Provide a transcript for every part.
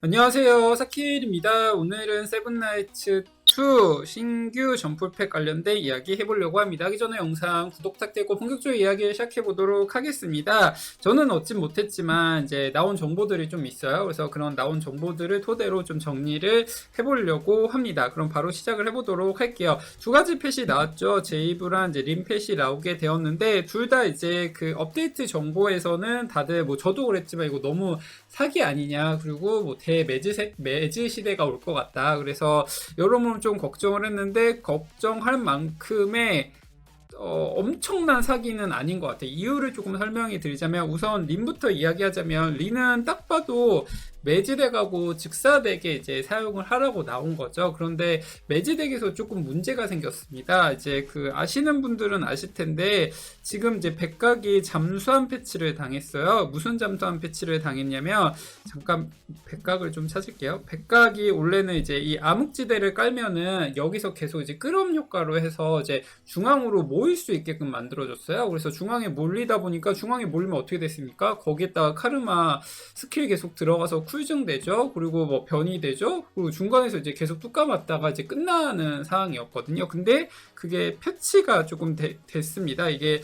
안녕하세요. 사킬입니다. 오늘은 세븐나이츠 2 신규 점프팩 관련된 이야기 해보려고 합니다. 하기 전에 영상 구독 부탁드리고 본격적으로 이야기를 시작해 보도록 하겠습니다. 저는 얻진 못했지만 이제 나온 정보들이 좀 있어요. 그래서 그런 나온 정보들을 토대로 좀 정리를 해보려고 합니다. 그럼 바로 시작을 해보도록 할게요. 두 가지 펫이 나왔죠. 제이브랑 이제 림 펫이 나오게 되었는데 둘 다 이제 그 업데이트 정보에서는 다들 뭐 저도 그랬지만 이거 너무 사기 아니냐 그리고 뭐 대매즈 세- 매즈 시대가 올 것 같다. 그래서 여러모로 좀 걱정을 했는데 걱정할 만큼의 어, 엄청난 사기는 아닌 것 같아요. 이유를 조금 설명해 드리자면 우선 린부터 이야기하자면 린은 딱 봐도 매지덱하고 즉사덱에 이제 사용을 하라고 나온 거죠. 그런데 매지덱에서 조금 문제가 생겼습니다. 이제 그 아시는 분들은 아실 텐데 지금 이제 백각이 잠수함 패치를 당했어요. 무슨 잠수함 패치를 당했냐면 잠깐 백각을 좀 찾을게요. 백각이 원래는 이제 이 암흑지대를 깔면은 여기서 계속 이제 끌어옴 효과로 해서 이제 중앙으로 모일 수 있게끔 만들어줬어요. 그래서 중앙에 몰리다 보니까 중앙에 몰리면 어떻게 됐습니까? 거기에다가 카르마 스킬 계속 들어가서 쿨증 되죠. 그리고 뭐 변이 되죠. 그리고 중간에서 이제 계속 뚝 감았다가 이제 끝나는 상황이었거든요. 근데 그게 패치가 조금 되- 됐습니다. 이게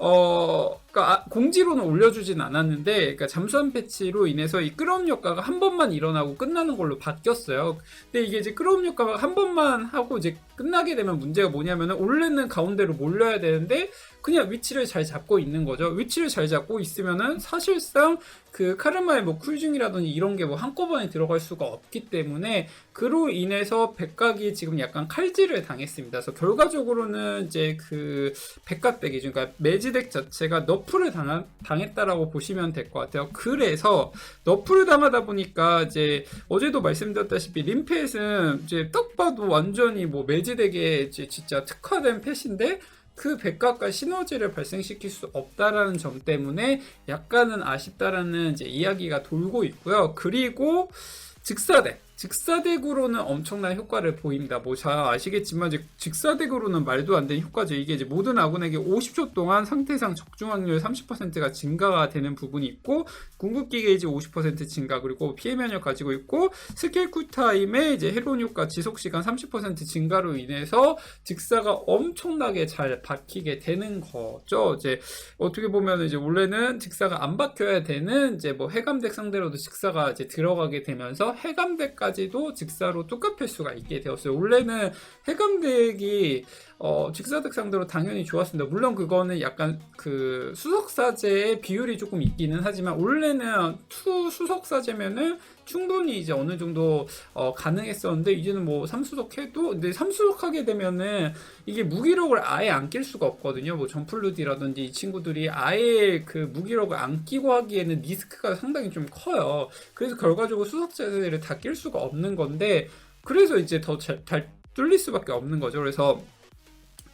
어, 그러니까 아, 공지로는 올려주진 않았는데, 그러니까 잠수함 패치로 인해서 이 끌어옴 효과가 한 번만 일어나고 끝나는 걸로 바뀌었어요. 근데 이게 이제 끌어옴 효과가 한 번만 하고 이제 끝나게 되면 문제가 뭐냐면은 원래는 가운데로 몰려야 되는데 그냥 위치를 잘 잡고 있는 거죠. 위치를 잘 잡고 있으면은 사실상 그 카르마의 뭐 쿨중이라든지 이런 게 뭐 한꺼번에 들어갈 수가 없기 때문에 그로 인해서 백각이 지금 약간 칼질을 당했습니다. 그래서 결과적으로는 이제 그 백각백이죠. 그러니까 매지덱 자체가 너프를 당한, 당했다라고 보시면 될 것 같아요. 그래서 너프를 당하다 보니까 이제 어제도 말씀드렸다시피 림펫은 이제 딱 봐도 완전히 뭐 매지덱에 이제 진짜 특화된 펫인데 그 백각과 시너지를 발생시킬 수 없다라는 점 때문에 약간은 아쉽다라는 이제 이야기가 돌고 있고요. 그리고 직사덱. 직사덱으로는 엄청난 효과를 보입니다. 뭐 잘 아시겠지만 이제 직사덱으로는 말도 안 되는 효과죠. 이게 이제 모든 아군에게 50초 동안 상태상 적중 확률 30%가 증가가 되는 부분이 있고 궁극기 게이지 50% 증가 그리고 피해 면역 가지고 있고 스킬 쿨타임에 이제 해로운 효과 지속 시간 30% 증가로 인해서 직사가 엄청나게 잘 박히게 되는 거죠. 이제 어떻게 보면 이제 원래는 직사가 안 박혀야 되는 이제 뭐 해감덱 상대로도 직사가 이제 들어가게 되면서 해감덱까지 도 직사로 뚜껑 필 수가 있게 되었어요. 원래는 해감덱이 어, 직사덱 상대로 당연히 좋았습니다. 물론 그거는 약간 그 수석사제의 비율이 조금 있기는 하지만 원래는 투 수석사제면은 충분히 이제 어느 정도 어, 가능했었는데 이제는 뭐 3수석 해도 근데 3수석 하게 되면은 이게 무기력을 아예 안 낄 수가 없거든요. 뭐 점플루디라든지 이 친구들이 아예 그 무기력을 안 끼고 하기에는 리스크가 상당히 좀 커요. 그래서 결과적으로 수석자들을 다 낄 수가 없는 건데 그래서 이제 더 잘 뚫릴 수밖에 없는 거죠. 그래서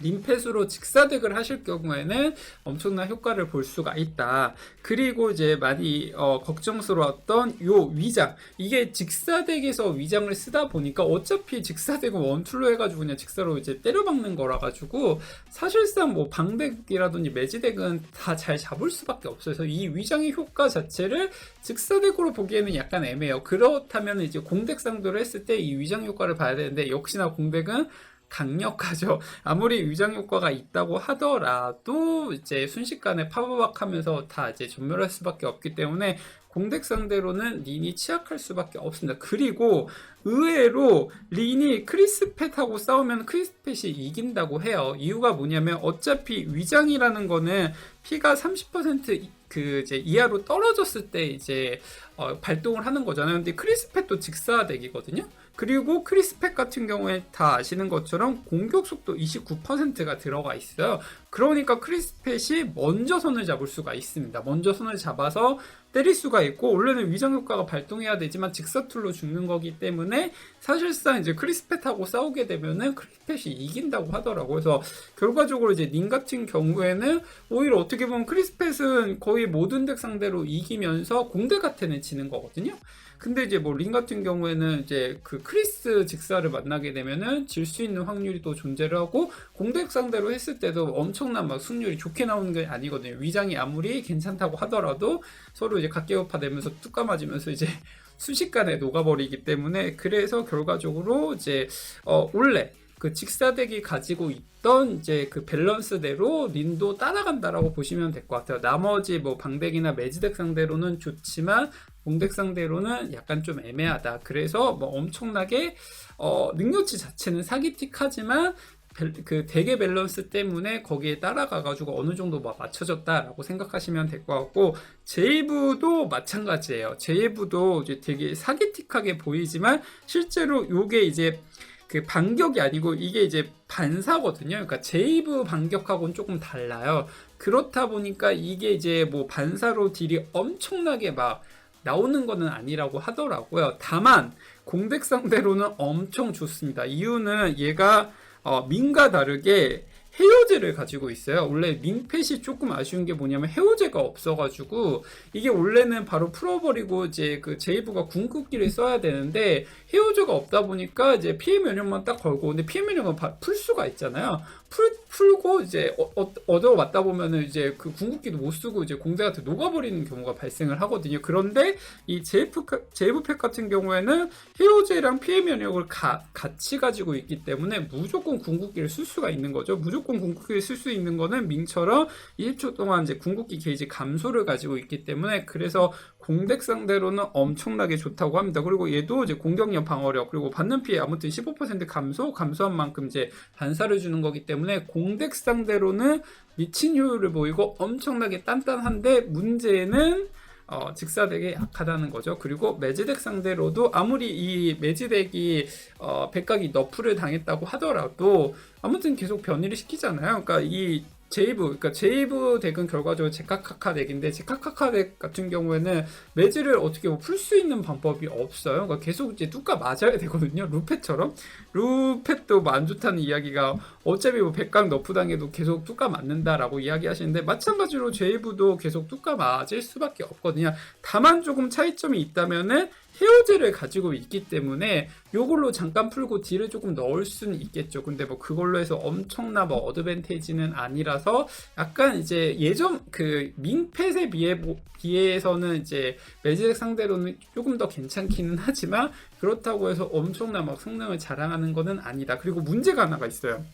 림펫으로 직사덱을 하실 경우에는 엄청난 효과를 볼 수가 있다. 그리고 이제 많이 어, 걱정스러웠던 요 위장. 이게 직사덱에서 위장을 쓰다 보니까 어차피 직사덱은 원툴로 해가지고 그냥 직사로 이제 때려박는 거라 가지고 사실상 뭐 방덱이라든지 매지덱은 다 잘 잡을 수밖에 없어요. 그래서 이 위장의 효과 자체를 직사덱으로 보기에는 약간 애매해요. 그렇다면 이제 공덱 상도를 했을 때 이 위장 효과를 봐야 되는데 역시나 공덱은 강력하죠. 아무리 위장 효과가 있다고 하더라도 이제 순식간에 파바박 하면서 다 이제 전멸할 수밖에 없기 때문에 공덱 상대로는 린이 취약할 수밖에 없습니다. 그리고 의외로 린이 크리스펫하고 싸우면 크리스펫이 이긴다고 해요. 이유가 뭐냐면 어차피 위장이라는 거는 피가 30%그 이제 이하로 떨어졌을 때 이제 어, 발동을 하는 거잖아요. 근데 크리스펫도 직사덱이거든요. 그리고 크리스펙 같은 경우에 다 아시는 것처럼 공격 속도 29%가 들어가 있어요. 그러니까 크리스펫이 먼저 손을 잡을 수가 있습니다. 먼저 손을 잡아서 때릴 수가 있고 원래는 위장 효과가 발동해야 되지만 직사툴로 죽는 거기 때문에 사실상 이제 크리스펫하고 싸우게 되면은 크리스펫이 이긴다고 하더라고요. 그래서 결과적으로 이제 닌 같은 경우에는 오히려 어떻게 보면 크리스펫은 거의 모든 덱 상대로 이기면서 공대같은 지는 거거든요. 근데 이제 뭐린 같은 경우에는 이제 그 크리스 직사를 만나게 되면은 질 수 있는 확률이 또 존재를 하고 공백 상대로 했을 때도 엄청난 막 승률이 좋게 나오는 게 아니거든요. 위장이 아무리 괜찮다고 하더라도 서로 이제 각계우파 내면서 뚝 감아지면서 이제 순식간에 녹아버리기 때문에 그래서 결과적으로 이제 어, 원래 그 직사덱이 가지고 있던 이제 그 밸런스대로 린도 따라간다라고 보시면 될 것 같아요. 나머지 뭐 방덱이나 매지덱 상대로는 좋지만 공덱 상대로는 약간 좀 애매하다. 그래서 뭐 엄청나게 어, 능력치 자체는 사기틱하지만 밸- 그 대개 밸런스 때문에 거기에 따라가가지고 어느 정도 막 맞춰졌다라고 생각하시면 될 것 같고 제이브도 마찬가지예요. 제이브도 이제 되게 사기틱하게 보이지만 실제로 요게 이제 그 반격이 아니고 이게 이제 반사거든요. 그러니까 제이브 반격하고는 조금 달라요. 그렇다 보니까 이게 이제 뭐 반사로 딜이 엄청나게 막 나오는 거는 아니라고 하더라고요. 다만 공백 상대로는 엄청 좋습니다. 이유는 얘가 어, 민과 다르게 해요제를 가지고 있어요. 원래 민펫이 조금 아쉬운 게 뭐냐면 해요제가 없어가지고 이게 원래는 바로 풀어버리고 이제 그 제이브가 궁극기를 써야 되는데 해요제가 없다 보니까 이제 피해 면역만 딱 걸고 근데 피해 면역은 바- 풀 수가 있잖아요. 풀 풀고 이제 어, 어, 얻어 왔다 보면은 이제 그 궁극기도 못 쓰고 이제 공대한테 녹아버리는 경우가 발생을 하거든요. 그런데 이 제이프 제이브팩 같은 경우에는 헤어제랑 피해 면역을 가- 같이 가지고 있기 때문에 무조건 궁극기를 쓸 수가 있는 거죠. 무조건 궁극기를 쓸 수 있는 거는 민처럼 20초 동안 이제 궁극기 게이지 감소를 가지고 있기 때문에 그래서 공덱 상대로는 엄청나게 좋다고 합니다. 그리고 얘도 이제 공격력, 방어력, 그리고 받는 피해 아무튼 15% 감소, 감소한 만큼 이제 반사를 주는 거기 때문에 공덱 상대로는 미친 효율을 보이고 엄청나게 단단한데 문제는 어, 직사덱에 약하다는 거죠. 그리고 매지덱 상대로도 아무리 이 매지덱이 어, 백각이 너프를 당했다고 하더라도 아무튼 계속 변이를 시키잖아요. 그러니까 이 제이브, 그러니까 제이브 덱은 결과적으로 제카카카 덱인데 제카카카 덱 같은 경우에는 매지를 어떻게 뭐 풀 수 있는 방법이 없어요. 그러니까 계속 이제 뚜까 맞아야 되거든요. 루펫처럼 루펫도 뭐 안 좋다는 이야기가 어차피 뭐 백각 너프 당해도 계속 뚜까 맞는다라고 이야기하시는데 마찬가지로 제이브도 계속 뚜까 맞을 수밖에 없거든요. 다만 조금 차이점이 있다면은 헤어제를 가지고 있기 때문에 요걸로 잠깐 풀고 딜을 조금 넣을 수는 있겠죠. 근데 뭐 그걸로 해서 엄청나 뭐 어드밴테이지는 아니라서 약간 이제 예전 그 민펫에 비해 비해서는 이제 매직 상대로는 조금 더 괜찮기는 하지만 그렇다고 해서 엄청나 막 성능을 자랑하는 거는 아니다. 그리고 문제가 하나가 있어요.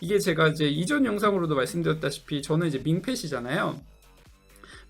이게 제가 이제 이전 영상으로도 말씀드렸다시피 저는 이제 민펫이잖아요.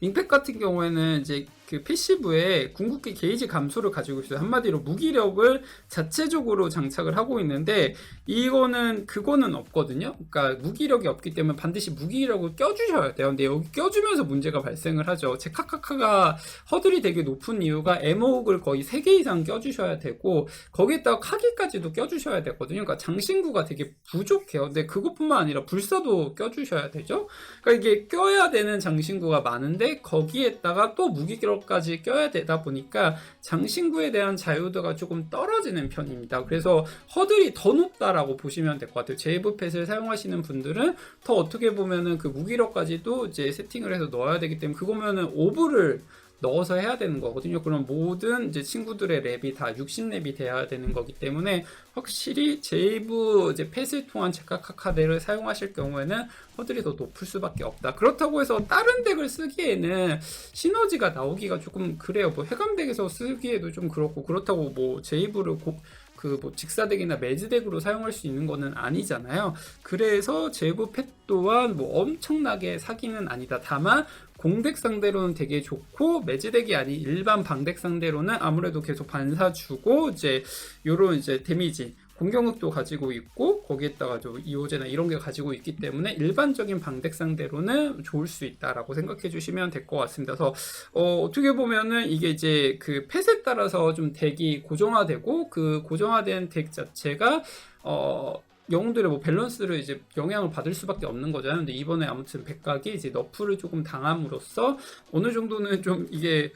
민펫 같은 경우에는 이제 그 패시브에 궁극기 게이지 감소를 가지고 있어요. 한마디로 무기력을 자체적으로 장착을 하고 있는데 이거는 그거는 없거든요. 그러니까 무기력이 없기 때문에 반드시 무기력을 껴주셔야 돼요. 근데 여기 껴주면서 문제가 발생을 하죠. 제 카카카가 허들이 되게 높은 이유가 에모옥을 거의 3개 이상 껴주셔야 되고 거기에다가 카기까지도 껴주셔야 되거든요. 그러니까 장신구가 되게 부족해요. 근데 그것뿐만 아니라 불사도 껴주셔야 되죠. 그러니까 이게 껴야 되는 장신구가 많은데 거기에다가 또 무기력 까지 껴야 되다 보니까 장신구에 대한 자유도가 조금 떨어지는 편입니다. 그래서 허들이 더 높다라고 보시면 될 것 같아요. 제이브펫을 사용하시는 분들은 더 어떻게 보면은 그 무기력까지도 이제 세팅을 해서 넣어야 되기 때문에 그거면은 오브를 넣어서 해야 되는 거거든요. 그럼 모든 이제 친구들의 랩이 다 60랩이 돼야 되는 거기 때문에 확실히 제이브 이제 펫을 통한 제카카카데를 사용하실 경우에는 허들이 더 높을 수밖에 없다. 그렇다고 해서 다른 덱을 쓰기에는 시너지가 나오기가 조금 그래요. 뭐 해감 덱에서 쓰기에도 좀 그렇고 그렇다고 뭐 제이브를 고, 그뭐 직사덱이나 매즈덱으로 사용할 수 있는 거는 아니잖아요. 그래서 제이브 펫 또한 뭐 엄청나게 사기는 아니다. 다만 공덱 상대로는 되게 좋고 매지덱이 아닌 일반 방덱 상대로는 아무래도 계속 반사 주고 이제 요런 이제 데미지 공격력도 가지고 있고 거기에다가 좀 이호제나 이런 게 가지고 있기 때문에 일반적인 방덱 상대로는 좋을 수 있다라고 생각해 주시면 될 것 같습니다. 그래서 어, 떻게 보면은 이게 이제 그 펫에 따라서 좀 덱이 고정화되고 그 고정화된 덱 자체가 어 영웅들의 뭐 밸런스를 이제 영향을 받을 수밖에 없는 거잖아요. 근데 이번에 아무튼 백각이 이제 너프를 조금 당함으로써 어느 정도는 좀 이게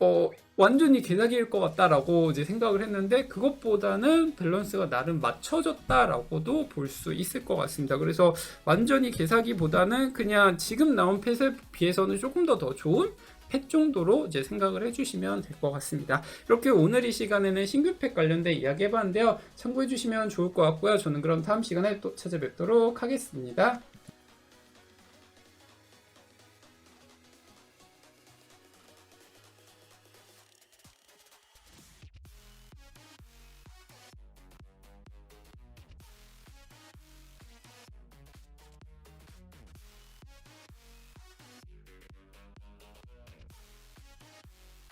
어 완전히 개사기일 것 같다라고 이제 생각을 했는데 그것보다는 밸런스가 나름 맞춰졌다라고도 볼 수 있을 것 같습니다. 그래서 완전히 개사기보다는 그냥 지금 나온 펫에 비해서는 조금 더 더 좋은 펫 정도로 이제 생각을 해주시면 될 것 같습니다. 이렇게 오늘 이 시간에는 신규 펫 관련된 이야기 해봤는데요. 참고해주시면 좋을 것 같고요. 저는 그럼 다음 시간에 또 찾아뵙도록 하겠습니다.